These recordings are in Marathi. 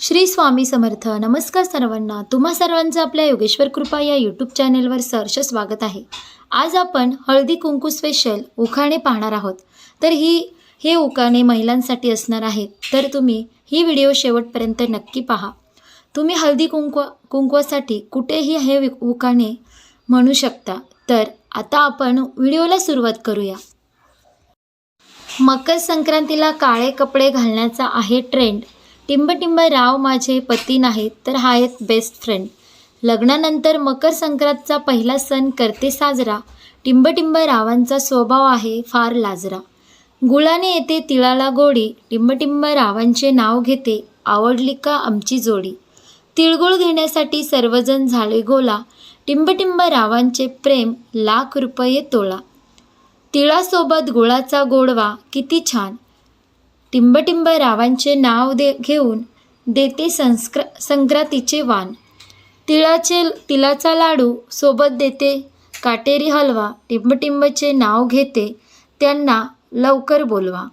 श्री स्वामी समर्थ. नमस्कार सर्वांना. तुम्हा सर्वांचं आपल्या योगेश्वर कृपा या यूट्यूब चॅनेलवर सहर्ष स्वागत आहे. आज आपण हळदी कुंकू स्पेशल उखाणे पाहणार आहोत. तर ही हे उखाणे महिलांसाठी असणार आहेत तर तुम्ही ही व्हिडिओ शेवटपर्यंत नक्की पहा. तुम्ही हळदी कुंकू कुंकवासाठी कुठेही हे वि- उखाणे म्हणू शकता. तर आता आपण व्हिडिओला सुरुवात करूया. मकर संक्रांतीला काळे कपडे घालण्याचा आहे ट्रेंड टिंबटिंब राव माझे पती नाहीत तर हा आहेत बेस्ट फ्रेंड लग्नानंतर मकर संक्रांतचा पहिला सण करते साजरा. टिंबटिंब रावांचा स्वभाव आहे फार लाजरा. गुळाने येते तिळाला गोडी टिंबटिंब रावांचे नाव घेते आवडली का आमची जोडी. तिळगुळ घेण्यासाठी सर्वजण झाले गोला टिंबटिंब रावांचे प्रेम लाख रुपये तोळा तिळासोबत गुळाचा गोडवा किती छान. टिंबटिंब रावांचे नाव दे घेऊन देते संस्क्र संक्रांतीचे वाण. तिळाचे तिळाचा लाडू सोबत देते. काटेरी हलवा टिंबटिंबचे नाव घेते. त्यांना लवकर बोलवा.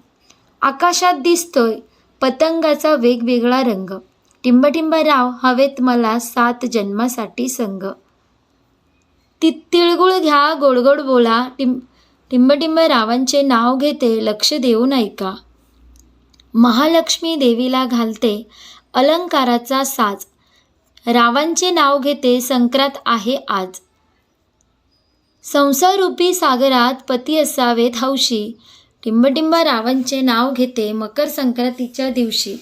आकाशात दिसतोय पतंगाचा वेगवेगळा रंग. टिंबटिंब राव हवेत मला सात जन्मासाठी संग. ति तिळगुळ घ्या गोडगोड बोला. टिंब टिंबटिंब रावांचे नाव घेते लक्ष देऊन ऐका. महालक्ष्मी देवीला घालते. अलंकाराचा साज. रावांचे नाव घेते संक्रांत आहे आज. संसारूपी सागरात पती असावेत हौशी. टिंबटिंब रावांचे नाव घेते मकर संक्रांतीच्या दिवशी.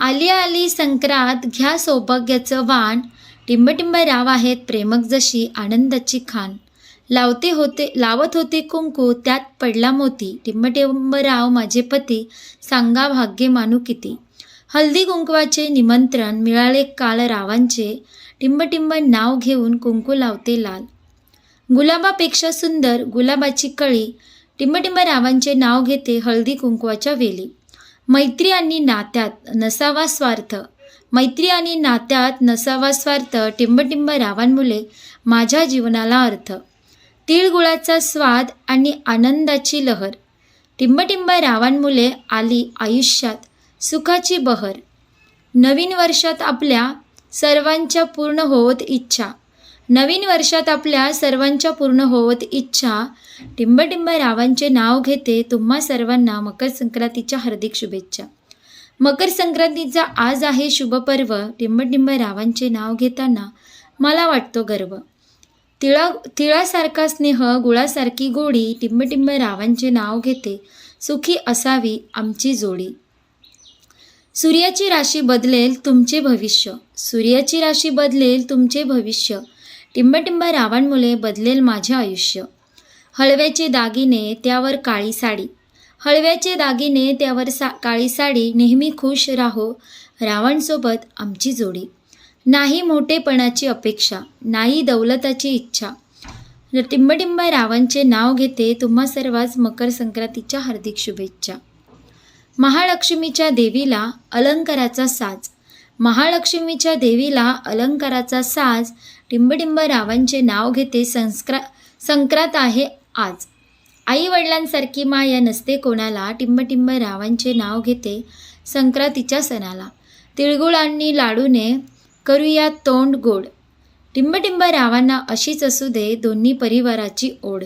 आली आली संक्रांत घ्या सौभाग्याचं वाण. टिंबटिंब राव आहेत प्रेमक जशी आनंदाची खान. लावते होते लावत होते कुंकू त्यात पडला मोती. टिंबटिंबराव माझे पती सांगा भाग्य मानू किती? हल्दी कुंकवाचे निमंत्रण मिळाले काल रावांचे. टिंबटिंब नाव घेऊन कुंकू लावते लाल. गुलाबापेक्षा सुंदर गुलाबाची कळी. टिंबटिंब रावांचे नाव घेते हळदी कुंकवाच्या वेली. मैत्री आणि नात्यात नसावा स्वार्थ. मैत्री आणि नात्यात नसावा स्वार्थ टिंबटिंब रावांमुळे माझ्या जीवनाला अर्थ. तिळगुळाचा स्वाद आणि आनंदाची लहर. टिंबटिंब रावांमुळे आली आयुष्यात सुखाची बहर. नवीन वर्षात आपल्या सर्वांच्या पूर्ण होत इच्छा. नवीन वर्षात आपल्या सर्वांच्या पूर्ण होत इच्छा. टिंबटिंब रावांचे नाव घेते तुम्हा सर्वांना मकर संक्रांतीच्या हार्दिक शुभेच्छा. मकर संक्रांतीचा आज आहे शुभपर्व. टिंबटिंब रावांचे नाव घेताना मला वाटतो गर्व. तिळा तिळासारखा स्नेह गुळासारखी गोडी टिंबटिंब रावांचे नाव घेते. सुखी असावी आमची जोडी. सूर्याची राशी बदलेल तुमचे भविष्य. सूर्याची राशी बदलेल तुमचे भविष्य. टिंबटिंब रावांमुळे बदलेल माझे आयुष्य. हळव्याचे दागिने त्यावर काळी साडी. हळव्याचे दागिने त्यावर सा काळी साडी. नेहमी खुश राहो. रावणसोबत आमची जोडी. नाही मोठेपणाची अपेक्षा नाही दौलताची इच्छा. टिंबटिंब रावांचे नाव घेते तुम्हा सर्वांस मकर संक्रांतीच्या हार्दिक शुभेच्छा. महालक्ष्मीच्या देवीला अलंकाराचा साज. महालक्ष्मीच्या देवीला अलंकाराचा साज टिंबटिंब रावांचे नाव घेते संस्क्रा संक्रांत आहे आज. आई वडिलांसारखी माया नसते कोणाला टिंबटिंब रावांचे नाव घेते संक्रांतीच्या सणाला. तिळगुळांनी लाडूने करूया तोंड गोड. टिंबटिंब रावांना अशीच असू दे दोन्ही परिवाराची ओढ.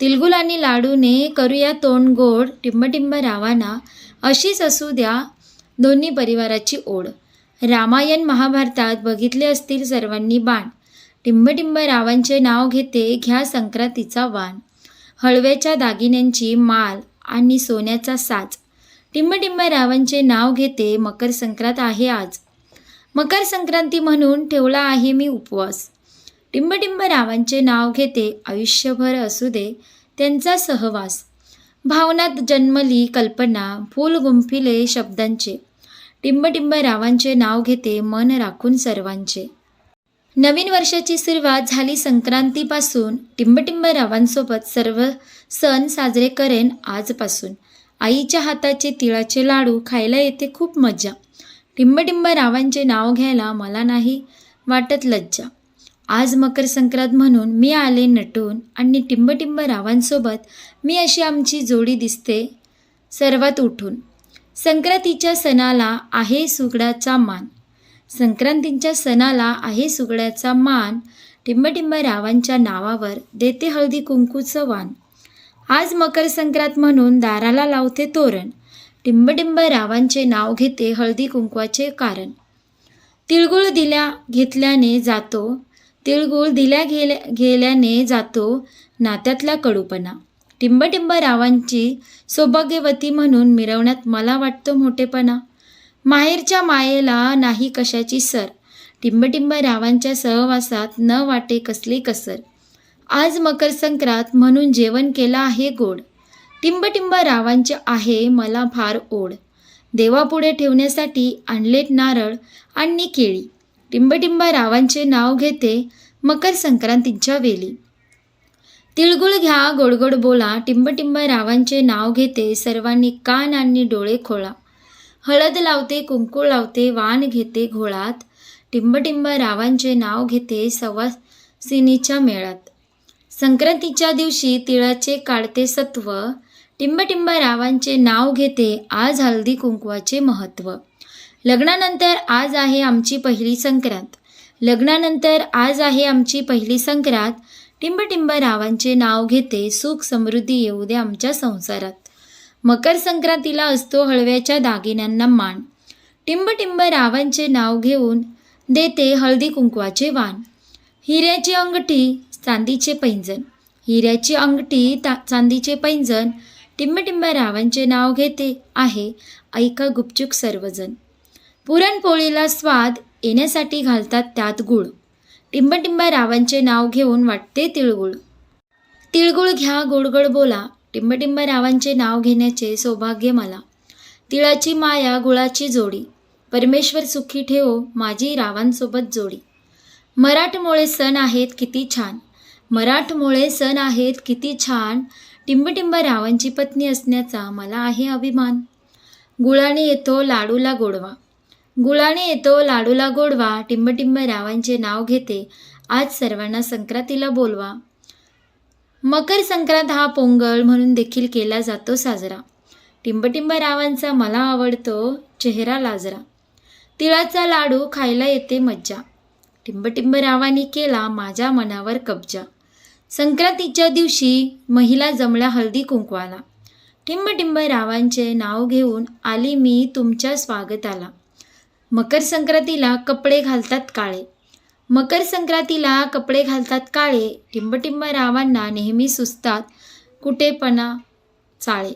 तिलगुल आणि लाडूने करूया तोंड गोड टिंबटिंब रावांना अशीच असू द्या दोन्ही परिवाराची ओढ. रामायण महाभारतात बघितले असतील सर्वांनी बाण. टिंबटिंब रावांचे नाव घेते घ्या संक्रांतीचा वाण. हळव्याच्या दागिन्यांची माल आणि सोन्याचा साज. टिंबटिंब रावांचे नाव घेते मकर संक्रांत आहे आज. मकर संक्रांती म्हणून ठेवला आहे मी उपवास. टिंबटिंब रावांचे नाव घेते आयुष्यभर असू दे त्यांचा सहवास. भावनात जन्मली कल्पना फूल गुंफिले शब्दांचे. टिंबटिंब रावांचे नाव घेते मन राखून सर्वांचे. नवीन वर्षाची सुरुवात झाली संक्रांतीपासून. टिंबटिंब रावांसोबत सर्व सण साजरे करेन आजपासून. आईच्या हाताचे तिळाचे लाडू खायला येते खूप मजा. टिंबटिंब रावांचे नाव घ्यायला मला नाही वाटत लज्जा. आज मकर संक्रांत म्हणून मी आले नटून आणि टिंबटिंब रावांसोबत मी अशी आमची जोडी दिसते सर्वात उठून. संक्रांतीच्या सणाला आहे सुगडाचा मान. संक्रांतीच्या सणाला आहे सुगड्याचा मान. टिंबटिंब रावांच्या नावावर देते हळदी कुंकूचं वाण आज मकर संक्रांत म्हणून दाराला लावते तोरण. डिंबडिंब रावांचे नाव घेते हळदी कुंकवाचे कारण. तिळगुळ दिल्या घेतल्याने जातो तिळगुळ दिल्या गेल्या गेल्याने जातो नात्यातला कडूपणा. टिंबटिंब रावांची सौभाग्यवती म्हणून मिरवण्यात मला वाटतो मोठेपणा. माहेरच्या मायेला नाही कशाची सर. टिंबटिंब रावांच्या सहवासात न वाटे कसली कसर. आज मकर संक्रांत म्हणून जेवण केलं आहे गोड. टिंबटिंब रावांचे आहे मला फार ओढ. देवापुढे ठेवण्यासाठी आणलेत नारळ आणि केळी. टिंबटिंब रावांचे नाव घेते मकर संक्रांतीच्या वेली तिळगुळ घ्या गोडगोड बोला टिंबटिंब रावांचे नाव घेते सर्वांनी कान आणि डोळे खोळा. हळद लावते कुंकू लावते वाण घेते घोळात. टिंबटिंब रावांचे नाव घेते सवासिनीच्या मेळात. संक्रांतीच्या दिवशी तिळाचे काढते सत्व टिंबटिंब रावांचे नाव घेते आज हळदी कुंकवाचे महत्त्व लग्नानंतर आज आहे आमची पहिली संक्रांत. लग्नानंतर आज आहे आमची पहिली संक्रांत. टिंबटिंब रावांचे नाव घेते सुख समृद्धी येऊ दे आमच्या संसारात. मकर संक्रांतीला असतो हळव्याच्या दागिन्यांना मान. टिंबटिंब रावांचे नाव घेऊन देते हळदी कुंकवाचे वाण. हिऱ्याची अंगठी चांदीचे पैंजण. हिऱ्याची अंगठी ता चांदीचे पैंजण. टिंबटिंब रावांचे नाव घेते आहे ऐका गुपचूक सर्वजण. पुरणपोळीला स्वाद येण्यासाठी घालतात त्यात गुळ. टिंबटिंब रावांचे नाव घेऊन वाटते तिळगुळ. तिळगुळ घ्या गोडगोड बोला. टिंबटिंब रावांचे नाव घेण्याचे सौभाग्य मला. तिळाची माया गुळाची जोडी. परमेश्वर सुखी ठेवो माझी रावांसोबत जोडी. मराठमोळे सण आहेत किती छान. मराठमोळे सण आहेत किती छान. टिंबटिंब रावांची पत्नी असण्याचा मला आहे अभिमान. गुळाने येतो लाडूला गोडवा. गुळाने येतो लाडूला गोडवा टिंबटिंब रावांचे नाव घेते. आज सर्वांना संक्रांतीला बोलवा. मकर संक्रांत हा पोंगल म्हणून देखील केला जातो साजरा. टिंबटिंब रावांचा मला आवडतो चेहरा लाजरा. तिळाचा लाडू खायला येते मज्जा. टिंबटिंब रावांनी केला माझ्या मनावर कब्जा. संक्रांतीच्या दिवशी महिला जमल्या हळदी कुंकवाला. टिंबटिंब रावांचे नाव घेऊन आली मी तुमच्या स्वागताला. मकर संक्रांतीला कपडे घालतात काळे. मकर संक्रांतीला कपडे घालतात काळे. टिंबटिंब रावांना नेहमी सुचतात कुठेपणा चाळे.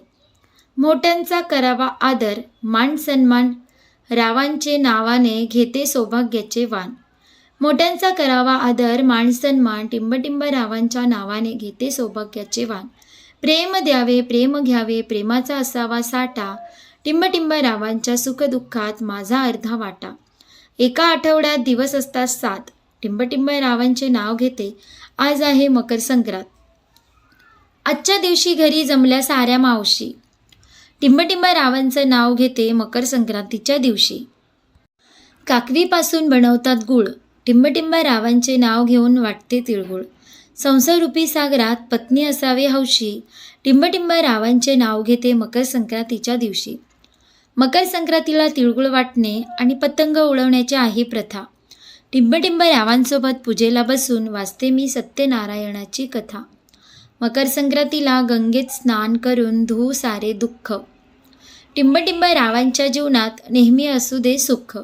मोठ्यांचा करावा आदर मान सन्मान रावांचे नावाने घेते सौभाग्याचे वाण. मोठ्यांचा करावा आदर मान सन्मान टिंबटिंब रावांच्या नावाने घेते सौभाग्याचे वाण प्रेम द्यावे प्रेम घ्यावे प्रेमाचा असावा साठा टिंबटिंब रावांच्या सुखदुःखात माझा अर्धा वाटा. एका आठवड्यात दिवस असतात सात. टिंबटिंब रावांचे नाव घेते आज आहे मकर संक्रांत. आजच्या दिवशी घरी जमल्या साऱ्या मावशी. टिंबटिंब रावांचं नाव घेते मकर संक्रांतीच्या दिवशी. काकवीपासून बनवतात गुळ. टिंबटिंब रावांचे नाव घेऊन वाटते तिळगुळ. संसारूपी सागरात पत्नी असावे हौशी. टिंबटिंब रावांचे नाव घेते मकर संक्रांतीच्या दिवशी. मकर संक्रांतीला तिळगुळ वाटणे आणि पतंग उडवण्याची आहे प्रथा. टिंबटिंब रावांसोबत पूजेला बसून वाचते मी सत्यनारायणाची कथा. मकर संक्रांतीला गंगेत स्नान करून धू सारे दुःख. टिंबटिंब रावांच्या जीवनात नेहमी असू दे सुख.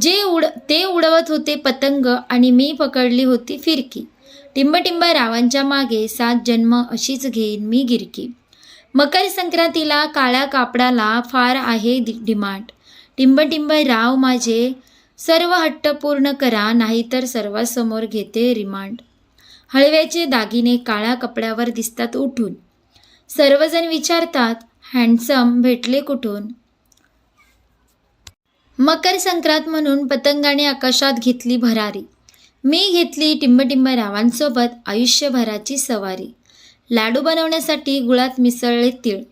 जे उड ते उडवत होते पतंग आणि मी पकडली होती फिरकी. टिंबटिंब रावांच्या मागे सात जन्म अशीच घेईन मी गिरकी. मकर संक्रांतीला काळ्या कापडाला फार आहे डिमांड. टिंबटिंब राव माझे सर्व हट्ट पूर्ण करा नाहीतर सर्वांसमोर घेते रिमांड. हळव्याचे दागिने काळ्या कपड्यावर दिसतात उठून. सर्वजण विचारतात हँडसम भेटले कुठून? मकर संक्रांत म्हणून पतंगाने आकाशात घेतली भरारी. मी घेतली टिंबटिंब रावांसोबत आयुष्यभराची सवारी. लाडू बनवण्यासाठी गुळात मिसळले तीळ.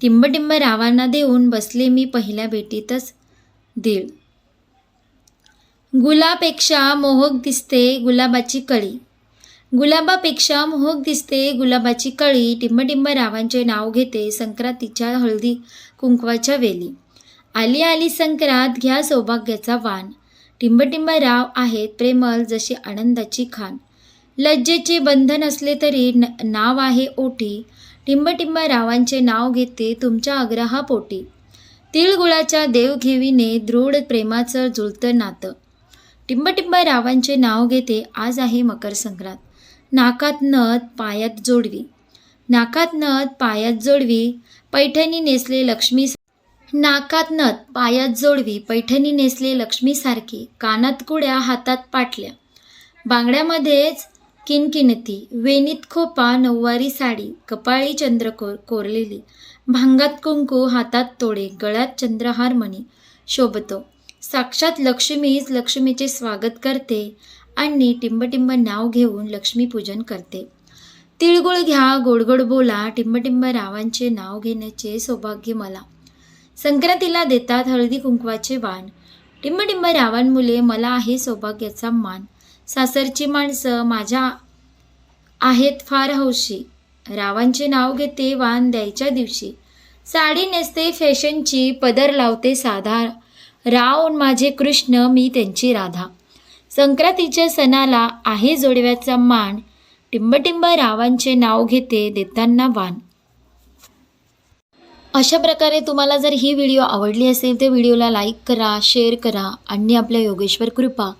टिंबटिंब रावांना देऊन बसले मी पहिल्या भेटीतच दीळ. गुलापेक्षा मोहक दिसते गुलाबाची कळी. गुलाबापेक्षा मोहक दिसते गुलाबाची कळी. टिंबटिंब रावांचे नाव घेते संक्रांतीच्या हळदी कुंकवाच्या वेली. आली आली संक्रांत घ्या सौभाग्याचा वाण. टिंबटिंब राव आहेत प्रेमल जशी आनंदाची खान लज्जेचे बंधन असले तरी न नाव आहे ओटी. टिंबटिंब रावांचे नाव घेते तुमच्या आग्रहापोटी तिळगुळाच्या देवघेवीने दृढ प्रेमाचं जुळतं नातं. टिंबटिंब रावांचे नाव घेते आज आहे मकर संक्रांत. नाकात नथ पायात जोडवी. नाकात नथ पायात जोडवी. पैठणी नेसले लक्ष्मी नाकात नथ पायात जोडवी पैठणी नेसले लक्ष्मीसारखी कानात कुड्या हातात पाटल्या. बांगड्यामध्येच किनकिनती वेणीत खोपा नऊवारी साडी कपाळी चंद्रकोर कोरलेली. भांगात कुंकू हातात तोडे गळ्यात चंद्रहार मणी शोभतो. साक्षात लक्ष्मीच लक्ष्मीचे स्वागत करते आणि टिंबटिंब नाव घेऊन लक्ष्मीपूजन करते. तिळगुळ घ्या गोडगोड बोला टिंबटिंब रावांचे नाव घेण्याचे सौभाग्य मला. संक्रांतीला देतात हळदी कुंकवाचे वाण. टिंबटिंब रावांमुळे मला आहे सौभाग्याचा मान. सासरची माणसं माझ्या आहेत फार हौशी. रावांचे नाव घेते वाण द्यायच्या दिवशी. साडी नेसते फॅशनची पदर लावते साधा. राव माझे कृष्ण मी त्यांची राधा. संक्रांतीच्या सणाला आहे जोडव्याचा मान. टिंबटिंब रावांचे नाव घेते देताना वाण. अशा प्रकारे तुम्हाला जर ही व्हिडिओ आवडली असेल तर व्हिडिओला लाईक करा शेअर करा आणि आपल्या योगेश्वर कृपा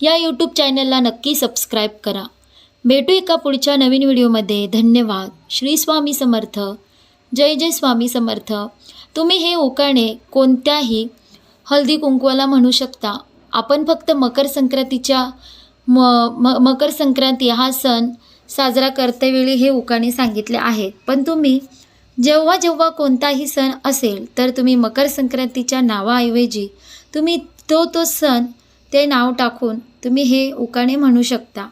या यूट्यूब चॅनलला नक्की सबस्क्राईब करा. भेटू एका पुढच्या नवीन व्हिडिओमध्ये धन्यवाद. श्री स्वामी समर्थ. जय जय स्वामी समर्थ. तुम्ही हे उकाणे कोणत्याही हल्दी कुंकवाला म्हणू शकता. आपण फक्त मकर संक्रांतीच्या म म मकर संक्रांती हा सण साजरा करतेवेळी हे उकाणे सांगितले आहेत. पण तुम्ही जेव्हा जेव्हा कोणताही सण असेल तर तुम्ही मकर संक्रांतीच्या नावाऐवजी तुम्ही तो तो सण ते नाव टाकून तुम्ही हे उकाणे म्हणू शकता.